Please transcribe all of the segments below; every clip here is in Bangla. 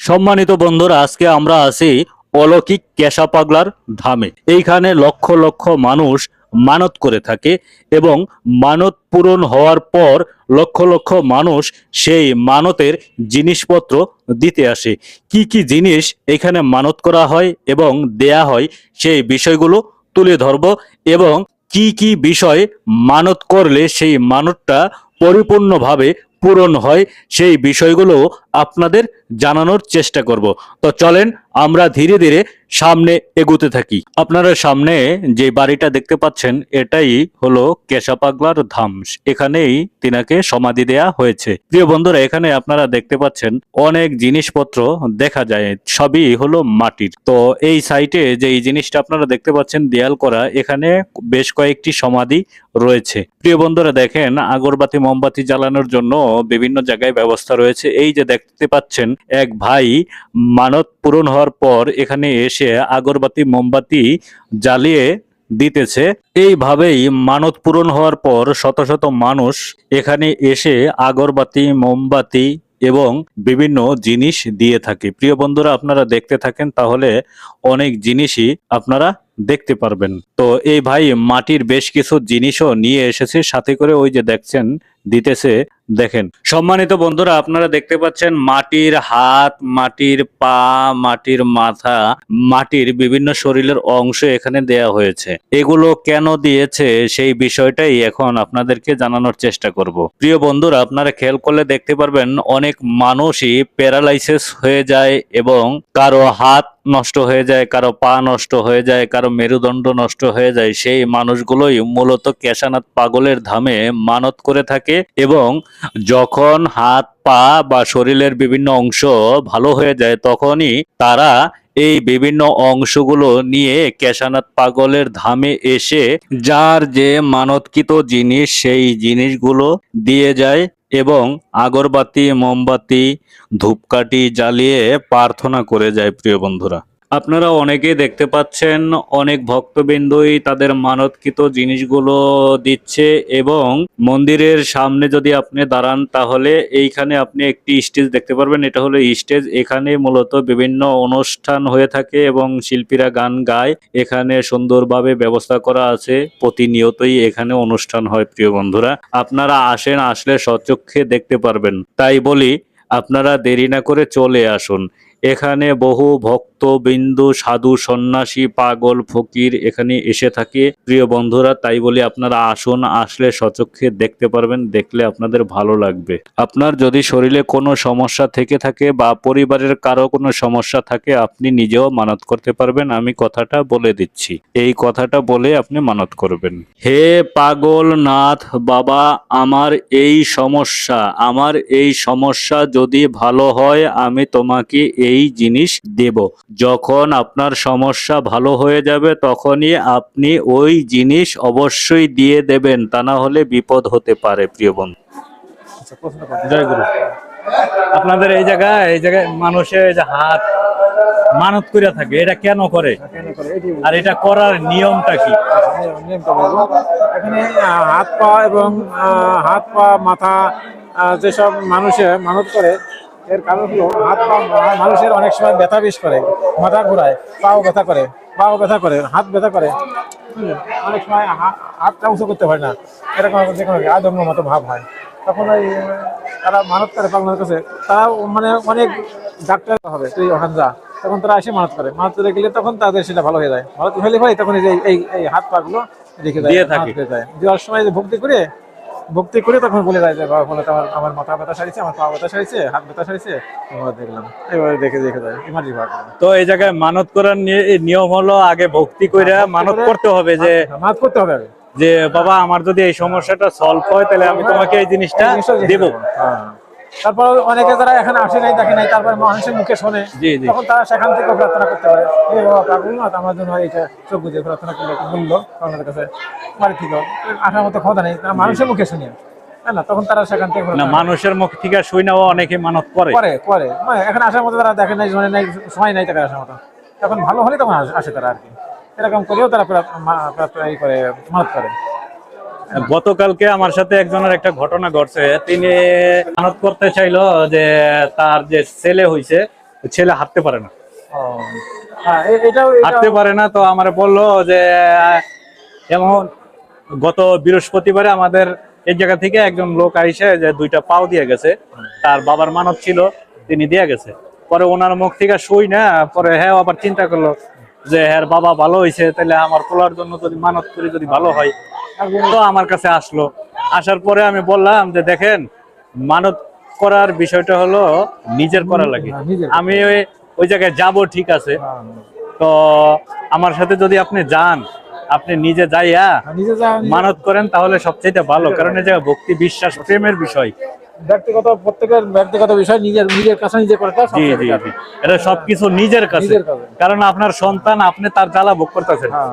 সম্মানিত বন্ধুরা, আজকে আমরা আছি অলৌকিক কেশা পাগলার ধামে। এইখানে লক্ষ লক্ষ মানুষ মানত করে থাকে এবং মানত পূরণ হওয়ার পর লক্ষ লক্ষ মানুষ সেই মানতের জিনিসপত্র দিতে আসে। কি কি জিনিস এখানে মানত করা হয় এবং দেয়া হয় সেই বিষয়গুলো তুলে ধরব এবং কি কি বিষয় মানত করলে সেই মানতটা পরিপূর্ণভাবে পূরণ হয় সেই বিষয়গুলো আপনাদের জানানোর চেষ্টা করব। তো চলেন আমরা ধীরে ধীরে সামনে এগুতে থাকি। আপনারা সামনে যে বাড়িটা দেখতে পাচ্ছেন, এটাই হলো কেশাপাগলার ধাম। এখানেই তিনাকে সমাধি দেয়া হয়েছে। প্রিয় বন্ধুরা, এখানে আপনারা দেখতে পাচ্ছেন অনেক জিনিসপত্র দেখা যায়। সবই হলো মাটির। তো এই সাইটে যে এই জিনিসটা আপনারা দেখতে পাচ্ছেন, দেয়াল করা, এখানে বেশ কয়েকটি সমাধি রয়েছে। প্রিয় বন্ধুরা, দেখেন, আগরবাতি, মোমবাতি জ্বালানোর জন্য বিভিন্ন জায়গায় ব্যবস্থা রয়েছে। এই যে দেখতে পাচ্ছেন, এক ভাই মানত পূরণ হওয়ার পর এখানে এসে আগরবাতি, মোমবাতি জ্বালিয়ে দিতেছে। এইভাবেই মানত পূরণ হওয়ার পর শত শত মানুষ এখানে এসে আগরবাতি, মোমবাতি এবং বিভিন্ন জিনিস দিয়ে থাকে। প্রিয় বন্ধুরা, আপনারা দেখতে থাকেন, তাহলে অনেক জিনিসই আপনারা দেখতে পারবেন। তো এই ভাই মাটির বেশ কিছু জিনিসও নিয়ে এসেছে, সাথে করে ওই যে দেখছেন, দিতেছে, দেখেন। সম্মানিত বন্ধুরা, আপনারা দেখতে পাচ্ছেন মাটির হাত, মাটির পা, মাটির মাথা, মাটির বিভিন্ন শরীরের অংশ এখানে দেয়া হয়েছে। এগুলো কেন দিয়েছে সেই বিষয়টাই এখন আপনাদেরকে জানানোর চেষ্টা করব। প্রিয় বন্ধুরা, আপনারা খেয়াল করলে দেখতে পারবেন, অনেক মানুষই প্যারালাইসিস হয়ে যায় এবং কারও হাত নষ্ট হয়ে যায়, কারও পা নষ্ট হয়ে যায়, কারও মেরুদণ্ড নষ্ট হয়ে যায়, সেই মানুষগুলোই মূলত কেশানাথ পাগলের ধামে মানত করে থাকে এবং যখন হাত, পা বা শরীরের বিভিন্ন অংশ ভালো হয়ে যায়, তখনই তারা এই বিভিন্ন অংশগুলো নিয়ে কেশানাথ পাগলের ধামে এসে যার যে মানতকৃত জিনিস, সেই জিনিসগুলো দিয়ে যায়। এবং আগরবাতি মোমবাতি ধূপকাঠি জ্বালিয়ে প্রার্থনা করে যায় প্রিয় বন্ধুরা। আপনারা অনেকেই দেখতে পাচ্ছেন অনেক ভক্তবিন্দুই তাদের মানতকৃত জিনিসগুলো দিচ্ছে এবং মন্দিরের সামনে যদি আপনি দাঁড়ান, তাহলে এইখানে আপনি একটি স্টেজ দেখতে পারবেন। এটা হলো স্টেজ। এখানে মূলত বিভিন্ন অনুষ্ঠান হয়ে থাকে এবং শিল্পীরা গান গায়। এখানে সুন্দরভাবে ব্যবস্থা করা আছে। প্রতিনিয়তই এখানে অনুষ্ঠান হয়, প্রিয় বন্ধুরা। আপনারা আসেন, আসলে সচক্ষে দেখতে পারবেন। তাই বলি, আপনারা দেরি না করে চলে আসুন। এখানে বহু ভক্তবিন্দু সাধু, সন্ন্যাসী, পাগল, ফকির এখানে এসে থাকে। প্রিয় বন্ধুরা, তাই বলি আপনারা আসুন, আসলে সচক্ষে দেখতে পারবেন, দেখলে আপনাদের ভালো লাগবে। আপনার যদি শরীরে কোনো সমস্যা থেকে থাকে বা পরিবারের কারও কোনো সমস্যা থাকে, আপনি নিজেও মানত করতে পারবেন। আমি কথাটা বলে দিচ্ছি। এই কথাটা বলে আপনি মানত করবেন। হে পাগল নাথ বাবা, আমার এই সমস্যা, আমার এই সমস্যা যদি ভালো হয়, আমি তোমাকে এই জিনিস দেব। যখন আপনার সমস্যা ভালো হয়ে যাবে তখনই আপনি ওই জিনিস অবশ্যই দিয়ে দেবেন। তা না হলে বিপদ হতে পারে প্রিয় বন্ধু। জয় গুরু। আপনাদের এই জায়গায় এই জায়গায় মানুষের যে হাত মানত করে থাকে এটা কেন করে? আর এটা করার নিয়মটা কি? এখানে হাত পা এবং হাত পা মাথা যেসব মানুষে মানত করে এর কারণ হলো হাত পা মানুষের অনেক সময় ব্যথা বেশ করে মাথা ঘোরায় পাও ব্যথা করে পাও ব্যথা করে হাত ব্যথা করে। অনেক সময় হাতটা উঁচু করতে পারে না। এরকম যে কোনো আদম্য মতো ভাব হয়। তখন ওই তারা মানত করে পাগলের কাছে তারা মানে অনেক ডাক্তার হবে তুই ওখানে যা। তখন তারা এসে মানত করে। মানত করে গেলে তখন তাদের সেটা ভালো হয়ে যায়। ভালো হলে হয় তখন এই যে এই হাত পাগুলো রেখে দেয় দেওয়ার সময় ভক্তি করে ভক্তি করে তখন বলে যায় যে বাবা বলে আমার আমার মাথা ব্যথা সারিছে আমার পা ব্যথা সারিছে হাত ব্যথা সারিছে। এবার দেখলাম এবারে দেখে দেখে যায় ইমার্জি ভাগ তো এই জায়গায় মানত করার নিয়ম হলো আগে ভক্তি করে মানত করতে হবে যে মাত করতে হবে যে বাবা আমার যদি এই সমস্যাটা সলভ হয় তাহলে আমি তোমাকে এই জিনিসটা দেব। হ্যাঁ। তারপর অনেকে যারা এখানে আসে নাই দেখে নাই তারপর মানুষের মুখে শোনে। জি, জি। তখন তারা সেখান থেকে প্রার্থনা করতে পারে। আমার জন্য এটা চোখ বুঝে প্রার্থনা করলে বলল আমাদের কাছে। বাড়ি থেকে আসার মতো ক্ষমতা নেই তারা মানুষের মুখে শুনি না? তখন তারা সেখান থেকে না মানুষের মুখ থেকে অনেকে মানত করে। করে করে। মানে এখানে আসার মতো তারা দেখে নাই শোনে নাই সময় নাই আসার মতো। তখন ভালো হলে তখন আসে তারা আর কি। এরকম করেও তারা প্রা- মা- প্রার্থনা ই করে মানত করে। গতকালকে আমার সাথে একজনের একটা ঘটনা ঘটছে। তিনি মানত করতে চাইলো যে তার যে ছেলে হয়েছে ছেলে হাঁটতে পারে না। হ্যাঁ হাঁটতে পারে না তো আমার বলল যে এমন গত বৃহস্পতিবারে আমাদের এই জায়গা থেকে একজন লোক আইসে যে দুইটা পাও দিয়ে গেছে। তার বাবার মানত ছিল তিনি দিয়ে গেছে। পরে ওনার মুখ থেকে শুই না পরে হ্যাঁ আবার চিন্তা করল যে হ্যাঁ বাবা ভালো হয়েছে তাহলে আমার পোলার জন্য যদি মানত করি যদি ভালো হয়। তো আমার কাছে আসলো। আসার পরে আমি বললাম যে দেখেন মানত করার বিষয়টা হলো নিজের করা লাগে। হ্যাঁ, আমি ওই ওই জায়গায় যাব ঠিক আছে। হ্যাঁ, তো আমার সাথে যদি আপনি যান আপনি নিজে যাইয়া হ্যাঁ, নিজে মানত করেন তাহলে সবচেয়ে ভালো। কারণ এই জায়গায় ভক্তি বিশ্বাস প্রেমের বিষয়। ব্যক্তিগত প্রত্যেকের ব্যক্তিগত বিষয় নিজের নিজের কাছে নিজে করাটা জি জি জি। এটা সবকিছু নিজের কাছে। কারণ আপনার সন্তান আপনি তার জ্বালা ভোগ করতেছেন। হ্যাঁ।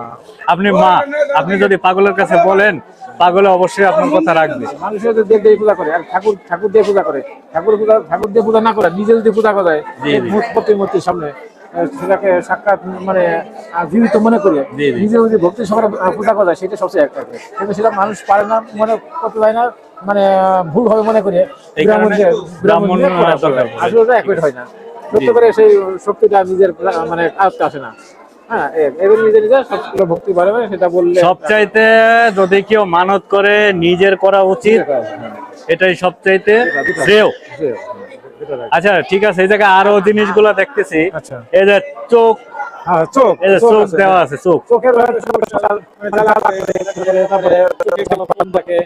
আপনি মা আপনি যদি পাগলের কাছে বলেন পাগলে অবশ্যই আপনার কথা রাখবে। মানুষের দেব দেবী পূজা করে আর ঠাকুর ঠাকুর দিয়ে পূজা করে ঠাকুর পূজা ঠাকুর দিয়ে পূজা না করে নিজে যদি পূজা করা প্রতিমূর্তির সামনে সেটাকে সাক্ষাৎ মানে জীবিত মনে করে। নিজে যদি ভক্তি আহ, পূজা করা যায় সেটা সবচেয়ে একটা। কিন্তু সেটা মানুষ পারে না মনে করতে যায় না মানে ভুল হবে মনে করে ব্রাহ্মণ হয়। আসলে ওটা accurate হয় না। সত্য করে সেই শক্তিটা নিজের মানে আয়ত্তে আসে না। হ্যাঁ সবচাইতে যদি কেউ মানত করে নিজের করা উচিত এটাই সবচাইতে শ্রেয়। আচ্ছা ঠিক আছে এই জায়গায় আরও জিনিসগুলো দেখতেছি। আচ্ছা। এই যে চোখ হ্যাঁ চোখ এই যে চোখ আছে। দেওয়া আছে চোখ। চোখের সমস্যা জ্বালা থাকে, তারপরে তারপরে চোখে কোনো পান থাকে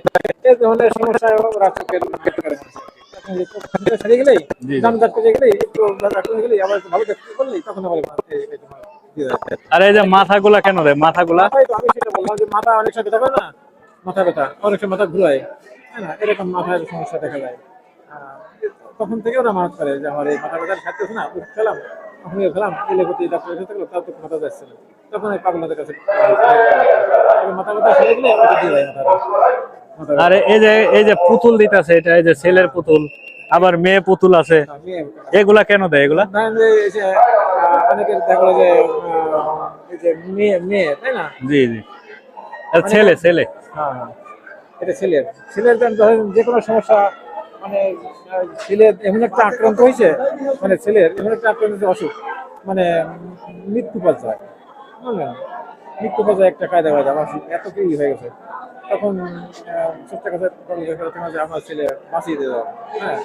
এই ধরনের সমস্যা ওরা চোখের ক্ষেত্রে করে। মানুষের। তখন এই চোখ থেকে সেরে গেলেই জি। দাম ডাক্তার গেলেই একটু ডাক্তার গেলেই আবার একটু ভালো দেখতে করলেই তখন আবার এই- এই তোমার দিয়ে দেয়। আর এই যে মাথাগুলা কেন দেয় মাথাগুলা? মাথায় আমি সেটা বললাম যে মাথা অনেক সময় ব্যথা না? মাথা ব্যথা অনেক সময় মাথা ঘুরায়। হ্যাঁ এরকম মাথার সমস্যা দেখা যায় তখন থেকে ওরা মানত করে যে আমার এই মাথা ব্যথার খাচ্ছে না ওষুধ খেলাম। তখন খেলাম এলেপতি ডাক্তার এসে থাকল তাও তো মাথা যাচ্ছে না। তখন এই পাগলদের কাছে মাথা ব্যথা সেরে গেলে ওটা দিয়ে দেয় মাথা আর এই যে এই যে পুতুল দিতেছে এটা এই যে ছেলের পুতুল আবার মেয়ে পুতুল আছে এগুলা কেন দেয় এগুলা? অনেকের দেখা যে এই যে মেয়ে মেয়ে তাই না? জি জি। আর ছেলে ছেলে। হ্যাঁ হ্যাঁ। এটা ছেলের। ছেলের যে কোনো সমস্যা মানে ছেলের এমন একটা আক্রান্ত হয়েছে মানে ছেলের এমন একটা আক্রান্ত হয়েছে অসুখ মানে মৃত্যু পর্যায়ে বুঝলেন? মৃত্যু পর্যায়ে একটা কায়দা কায়দা আমার এত কি হয়ে গেছে? তখন চেষ্টা করতে তোমার আমার ছেলে বাঁচিয়ে দিয়ে দাও। হ্যাঁ।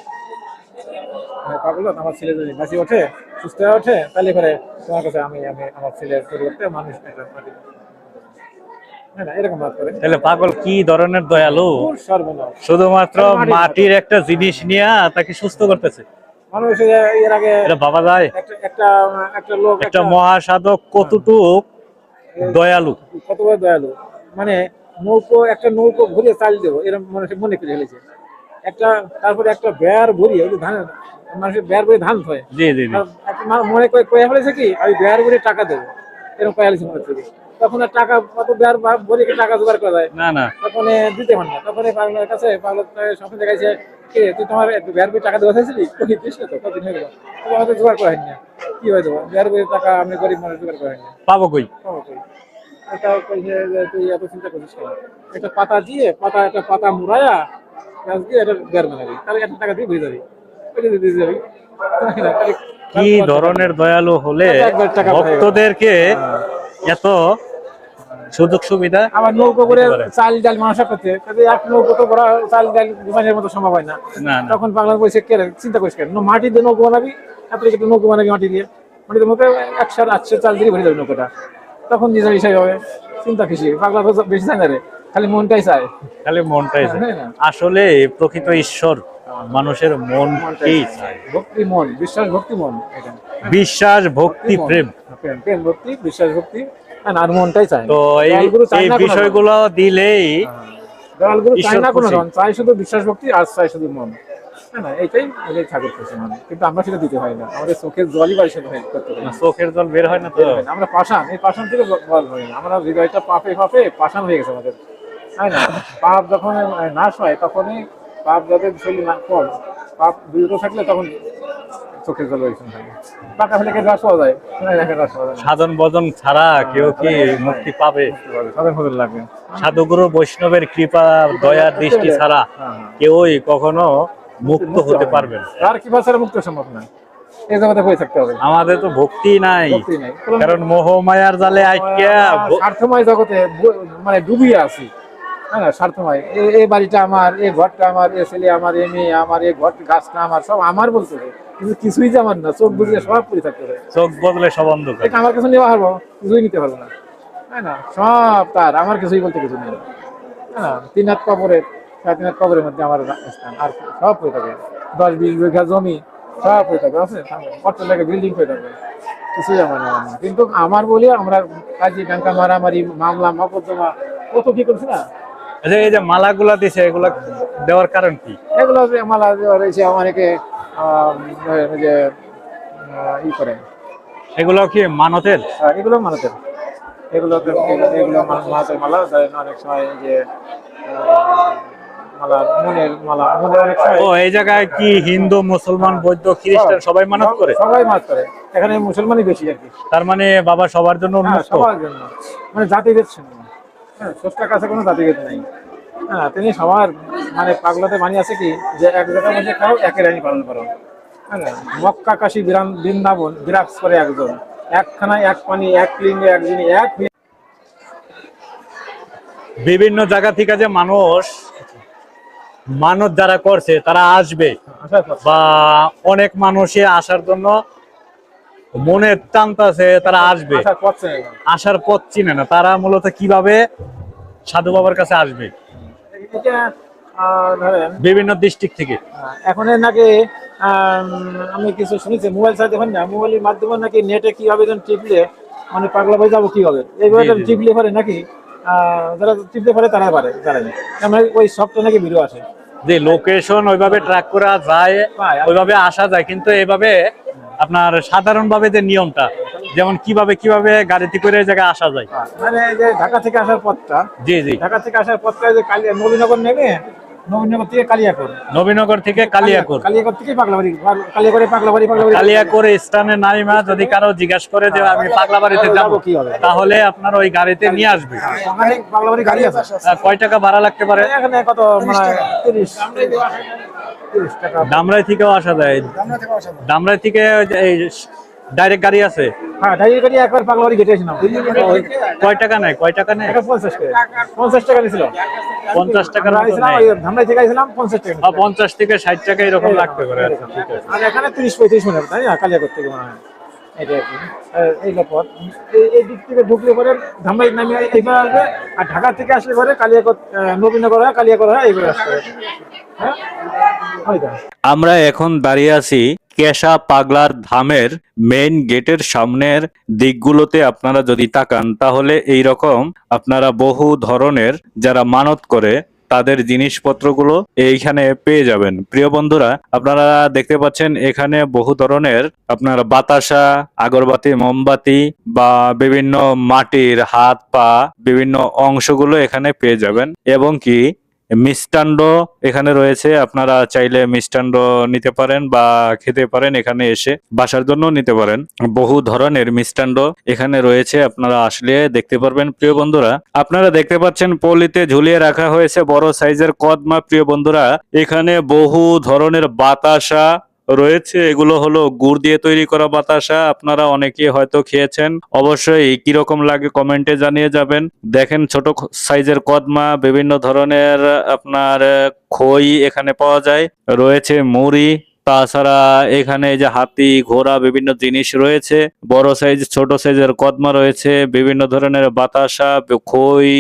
হ্যাঁ, পাগল আমার ছেলে যদি বাঁচিয়ে ওঠে সুস্থ হয়ে ওঠে তাহলে করে তোমার কাছে আমি আমি আমার ছেলের পরিবর্তে মানুষ একটা পাঠিয়ে দেবো। হ্যাঁ না এরকম ভাব করে তাহলে পাগল কি ধরনের দয়ালু? শুধুমাত্র মাটির একটা জিনিস নিয়ে তাকে সুস্থ করতেছে। যায়। একটা মহাসাধক কতটুক দয়ালু? কত দয়ালু? মানে নৌকো একটা নৌকো ঘুরিয়ে চাল দেবো এরকম মানুষ মনে করে ফেলেছে। একটা তারপরে একটা বেয়ার ভরিয়ে ধান মানুষের বেয়ার ভরে ধান হয় জি জি মনে করে কয়ে ফেলেছে কি আমি বেয়ার ভরে টাকা দেবো। এরকম কয়ে ফেলেছে মনে থেকে। তখন টাকা কত বেয়ার ভরে কি টাকা জোগাড় করা যায়? না না। তখন দিতে পার না। তখন পাগলের কাছে পাগল স্বপ্ন দেখাইছে কে তুই তোমার বেয়ার বই টাকা দেওয়া চাইছিলি? কই দিস তো? কতদিন হয়ে গেল? তো আমাদের জোগাড় করা হয়নি কি হয়ে দেবো বেয়ার বই টাকা আমি গরিব মানুষ জোগাড় করা হয়নি পাবো কই? পাবো কই? এটা কইছে যে তুই এত চিন্তা করছিস কেন? একটা পাতা দিয়ে পাতা একটা পাতা মুড়ায়া গাছ দিয়ে এটা বেয়ার বানাবি। তাহলে একটা টাকা দিয়ে বুঝে যাবি। ওইটা দিয়ে দিয়ে যাবি। কি ধরনের দয়ালু হলে। ভক্তদেরকে এত সুযোগ সুবিধা আবার নৌকো করে চাল ডাল মাংস করতে এক নৌকো তো বড় চাল ডাল বিমানের মতো সম্ভব হয় না। তখন বাংলা বলছে কে? চিন্তা করিস কেন? মাটি দিয়ে নৌকো বানাবি এত একটা নৌকো বানাবি মাটি দিয়ে। মাটির মধ্যে একশো আটশো চাল দিয়ে ভরে যাবে নৌকোটা। তখন নিজের বিষয় হবে চিন্তা খুশি পাগলা তো বেশি চায় না রে খালি মনটাই চায়। খালি মনটাই চায়। হ্যাঁ, না। আসলে প্রকৃত ঈশ্বর মানুষের মনকেই চায়। ভক্তি মন বিশ্বাস ভক্তি মন বিশ্বাস ভক্তি প্রেম। প্রেম ভক্তি বিশ্বাস ভক্তি আর মনটাই চায় তো এই দয়ালগুলো চায় এই না কোনো ধন। বিষয়গুলো দিলেই দয়ালগুলো চায় না কোনো ধন চায় শুধু বিশ্বাস ভক্তি আর চায় শুধু মন। হ্যাঁ না এইটাই এটাই ঠাকুর খুশি মানে। কিন্তু আমরা সেটা দিতে হয় না। আমাদের চোখের জলই বাড়ি সেটা হয় করতে হয়। না। চোখের জল বের হয় না তো। আমরা পাষাণ এই পাষাণ থেকে বল হয় না। আমরা হৃদয়টা পাপে পাপে পাষাণ হয়ে গেছে আমাদের। তাই না? পাপ যখন নাশ হয় তখনই পাপ যাদের শরীর না কম পাপ দ্রুত থাকলে তখন চোখের জল পাকা ফেলে কে রস পাওয়া যায়। সাধন ছাড়া কেউ কি মুক্তি পাবে? সাধন ভজন লাগবে। সাধুগুরু বৈষ্ণবের কৃপা দয়ার দৃষ্টি ছাড়া হ্যাঁ, হ্যাঁ। কেউই কখনো মুক্ত হতে পারবে না। তার কি ছাড়া মুক্ত সম্ভব না। এই জগতে থাকতে হবে। আমাদের তো ভক্তি নাই। কারণ মোহ মায়ার জালে স্বার্থময় জগতে মানে ডুবিয়ে আছি। হ্যাঁ না স্বার্থময় এই- এই বাড়িটা আমার এই ঘরটা আমার এই ছেলে আমার এই মেয়ে আমার এই ঘর গাছটা আমার সব আমার বলতে কিন্তু কিছুই যে আমার না চোখ বুঝলে সব পড়ে থাকতে হবে। চোখ বদলে সব অন্ধকার। আমার কিছু নেওয়া পারব কিছুই নিতে পারব না। তাই না সব তার আমার কিছুই বলতে কিছু নেই। হ্যাঁ না তিন হাত কবরের সাড়ে তিন হাত কবরের মধ্যে আমার স্থান আর সব পড়ে থাকে। দশ বিশ বিঘা জমি সব পড়ে থাকে আছে? কত লাগে বিল্ডিং পড়ে থাকে। কিছুই আমার না কিন্তু আমার বলি আমরা কাজী ডাঙ্কা মারামারি মামলা মকদ্দমা কত কি করছি না? আচ্ছা এই যে মালাগুলা দিছে এগুলা দেওয়ার কারণ কি? এগুলো মালা দেওয়া রয়েছে অনেকে যে ই করে। এগুলো কি মানতের? এগুলো মালাতের এগুলো এগুলো এগুলো মালা অনেক সময় যে ও এই জায়গায় কি হিন্দু মুসলমান বৌদ্ধ খ্রিস্টান সবাই মানত করে? সবাই মাছ করে। এখানে মুসলমানই বেশি আর কি। তার মানে বাবা সবার জন্য হ্যাঁ উন্মুক্ত? সবার জন্য। মানে জাতিভেদ শূন্য হ্যাঁ স্রষ্টার কাছে কোনো জাতিভেদ নেই। হ্যাঁ তিনি সবার মানে পাগলাতে বাণী আছে কি? যে এক জায়গার মধ্যে খাও একের আইন পালন করো। হ্যাঁ মক্কা কাশী বিরান বৃন্দাবন বিরাজ করে একজন। একখানায় এক পানি এক লিঙ্গে এক জিনিস এক বিভিন্ন জায়গা থেকে যে মানুষ মানত যারা করছে তারা আসবে। বা অনেক মানুষে আসার জন্য মনে টানতাছে তারা আসবে। আসার পথ চিনে না। তারা মূলত কীভাবে সাধু বাবার কাছে আসবে? এটা ধরেন বিভিন্ন ডিস্ট্রিক্ট থেকে। এখন নাকি আমি কিছু শুনেছি মোবাইল সাথে দেখেন না মোবাইলের মাধ্যমে নাকি নেটে কীভাবে যেন টিপলে মানে পাগলা হয়ে যাব কীভাবে? এইভাবে জি, জি, জি। টিপলে পারে নাকি? যারা টিপলে পারে তারা পারে জানে আমরা ওই সবটা নাকি ভিডিও আছে। যে লোকেশন ওইভাবে ট্র্যাক করা যায় ওইভাবে আসা যায় কিন্তু এভাবে আপনার সাধারণভাবে যে নিয়মটা যেমন কীভাবে কীভাবে গাড়িতে করে এই জায়গায় আসা যায়। মানে যে ঢাকা থেকে আসার পথটা জি জি। ঢাকা থেকে আসার পথটা যে কালিয়া নবীনগর নেমে নবীনগর থেকে কালিয়াকোর নবীনগর থেকে কালিয়াকুর কালিয়াকোর থেকে পাগলাবাড়ি কালিয়াকরে পাগলাবাড়ি পাগলাবাড়ি। কালিয়াকুর স্থানে নাইমা যদি কারও জিজ্ঞাসা করে যে আমি যাব? তাহলে আপনার ওই গাড়িতে নিয়ে আসবে। ওখানে পাগলাবাড়ি গাড়ি আছে। কয় টাকা ভাড়া লাগতে পারে? এখানে কত? মানে তিরিশ। থেকেও আসা যায়। ডামরাই থেকে ওই যে এই ডাইরেক্ট গাড়ি আছে? হ্যাঁ ডাইরি গাড়ি একবার পাগলাবাড়ি গেটে এসেছিলাম কয় টাকা নেয়? কয় টাকা নেয়? পঞ্চাশ করে পঞ্চাশ টাকা নিয়েছিল পঞ্চাশ ওই ধামরাই থেকে আইছিলাম পঞ্চাশ টাকা। পঞ্চাশ থেকে ষাট টাকা এরকম লাগতে পারে আচ্ছা। আর এখানে তিরিশ পঁয়ত্রিশ মিনিট তাই না? কালিয়াকোট থেকে মনে হয়। এটা আর কি। আর এই পথ এই- এই দিক থেকে ঢুকলে পরে ধামরাই নামে এইবার আসবে আর ঢাকা থেকে আসলে পরে কালিয়াকোট নবীনগর হয় কালিয়াকোট হয় এইগুলো আসবে। হ্যাঁ? আমরা এখন দাঁড়িয়ে আছি কেশা পাগলার ধামের মেইন গেটের সামনের দিকগুলোতে আপনারা যদি তাকান, তাহলে এই রকম আপনারা বহু ধরনের যারা মানত করে তাদের জিনিসপত্রগুলো এইখানে পেয়ে যাবেন। প্রিয় বন্ধুরা, আপনারা দেখতে পাচ্ছেন এখানে বহু ধরনের আপনার বাতাসা, আগরবাতি, মোমবাতি বা বিভিন্ন মাটির হাত পা বিভিন্ন অংশগুলো এখানে পেয়ে যাবেন। এবং কি মিষ্টান্ন এখানে রয়েছে। আপনারা চাইলে মিষ্টান্ড নিতে পারেন বা খেতে পারেন এখানে এসে। বাসার জন্য নিতে পারেন। বহু ধরনের মিষ্টান্ড এখানে রয়েছে। আপনারা আসলে দেখতে পারবেন, প্রিয় বন্ধুরা। আপনারা দেখতে পাচ্ছেন, পলিতে ঝুলিয়ে রাখা হয়েছে বড় সাইজের কদমা। প্রিয় বন্ধুরা, এখানে বহু ধরনের বাতাসা রয়েছে, এগুলো হলো গুড় দিয়ে তৈরি করা বাতাসা। আপনারা অনেকে হয়তো খেয়েছেন। অবশ্যই কীরকম লাগে কমেন্টে জানিয়ে যাবেন। দেখেন ছোট সাইজের কদমা, বিভিন্ন ধরনের আপনার খই এখানে পাওয়া যায়। রয়েছে মুড়ি, তাছাড়া এখানে যে হাতি, ঘোড়া, বিভিন্ন জিনিস রয়েছে। বড় সাইজ, ছোট সাইজের কদমা রয়েছে। বিভিন্ন ধরনের বাতাসা, খই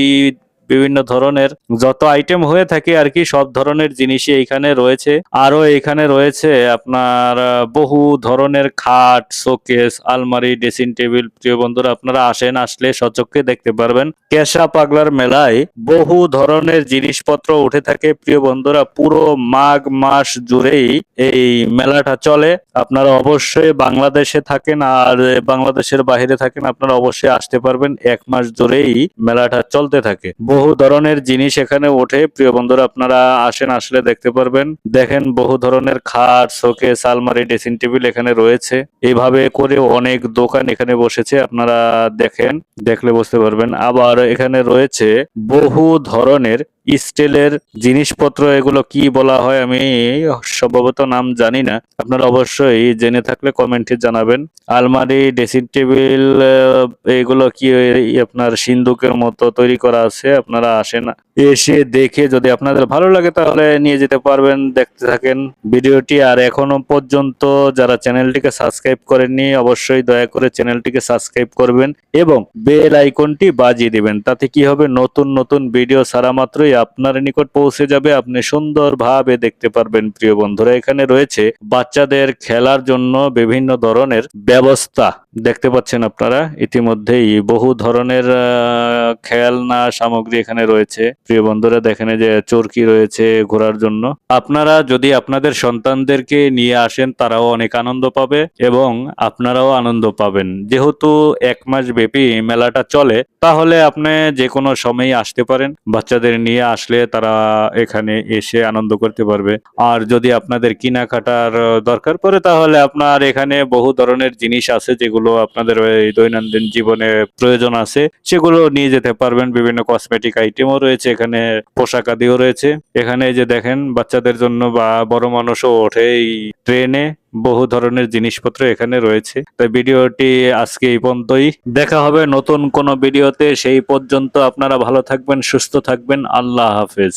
বিভিন্ন ধরনের যত আইটেম হয়ে থাকে আর কি সব ধরনের জিনিসই এখানে রয়েছে। আরও এখানে রয়েছে আপনার বহু ধরনের খাট, শোকেস, আলমারি ড্রেসিং টেবিল প্রিয় বন্ধুরা, আপনারা আসেন, আসলে সচক্ষে দেখতে পারবেন। কেশা পাগলার মেলায় বহু ধরনের জিনিসপত্র উঠে থাকে। প্রিয় বন্ধুরা, পুরো মাঘ মাস জুড়েই এই মেলাটা চলে। আপনারা অবশ্যই বাংলাদেশে থাকেন আর বাংলাদেশের বাইরে থাকেন, আপনারা অবশ্যই আসতে পারবেন। এক মাস জুড়েই মেলাটা চলতে থাকে। বহু ধরনের জিনিস এখানে ওঠে। প্রিয় বন্ধুরা, আপনারা আসেন, আসলে দেখতে পারবেন। দেখেন, বহু ধরনের খাট, শোকেস, আলমারি, ড্রেসিং টেবিল এখানে রয়েছে। এইভাবে করে অনেক দোকান এখানে বসেছে, আপনারা দেখেন, দেখলে বুঝতে পারবেন। আবার এখানে রয়েছে বহু ধরনের স্টিলের জিনিসপত্র, এগুলো কি বলা হয় আমি সম্ভবত নাম জানি না। আপনারা অবশ্যই জেনে থাকলে কমেন্টে জানাবেন। আলমারি, ড্রেসিং টেবিল এগুলো কি আপনার সিন্ধুকের মতো তৈরি করা আছে? আপনারা আসেন এসে দেখে যদি আপনাদের ভালো লাগে তাহলে নিয়ে যেতে পারবেন, দেখতে থাকেন ভিডিওটি। আর এখনও পর্যন্ত যারা চ্যানেলটিকে সাবস্ক্রাইব করেননি, অবশ্যই দয়া করে চ্যানেলটিকে সাবস্ক্রাইব করবেন এবং বেল আইকনটি বাজিয়ে দিবেন। তাতে কি হবে? নতুন নতুন ভিডিও ছাড়া মাত্রই আপনার নিকট পৌঁছে যাবে। আপনি সুন্দরভাবে দেখতে পারবেন, প্রিয় বন্ধুরা। এখানে রয়েছে বাচ্চাদের খেলার জন্য বিভিন্ন ধরনের ব্যবস্থা। দেখতে পাচ্ছেন আপনারা, ইতিমধ্যেই বহু ধরনের খেলনা সামগ্রী এখানে রয়েছে। প্রিয় বন্ধুরা, দেখেন যে চরকি রয়েছে ঘোরার জন্য। আপনারা যদি আপনাদের সন্তানদেরকে নিয়ে আসেন, তারাও অনেক আনন্দ পাবে এবং আপনারাও আনন্দ পাবেন। যেহেতু এক মাস ব্যাপী মেলাটা চলে, তাহলে আপনি যে কোনো সময়ই আসতে পারেন। বাচ্চাদের নিয়ে আসলে তারা এখানে এসে আনন্দ করতে পারবে। আর যদি আপনাদের কেনাকাটার দরকার পড়ে, তাহলে আপনার এখানে বহু ধরনের জিনিস আছে যেগুলো আপনাদের দৈনন্দিন জীবনে প্রয়োজন আছে। সেগুলো নিয়ে যেতে পারবেন। বিভিন্ন কসমেটিক আইটেমও রয়েছে এখানে পোশাক আদিও রয়েছে। এখানে এই যে দেখেন, বাচ্চাদের জন্য বা বড় মানুষও ওঠে এই ট্রেনে। বহু ধরনের জিনিসপত্র এখানে রয়েছে। তাই ভিডিওটি আজকে এই পর্যন্তই। দেখা হবে নতুন কোনো ভিডিওতে। সেই পর্যন্ত আপনারা ভালো থাকবেন, সুস্থ থাকবেন। আল্লাহ হাফেজ।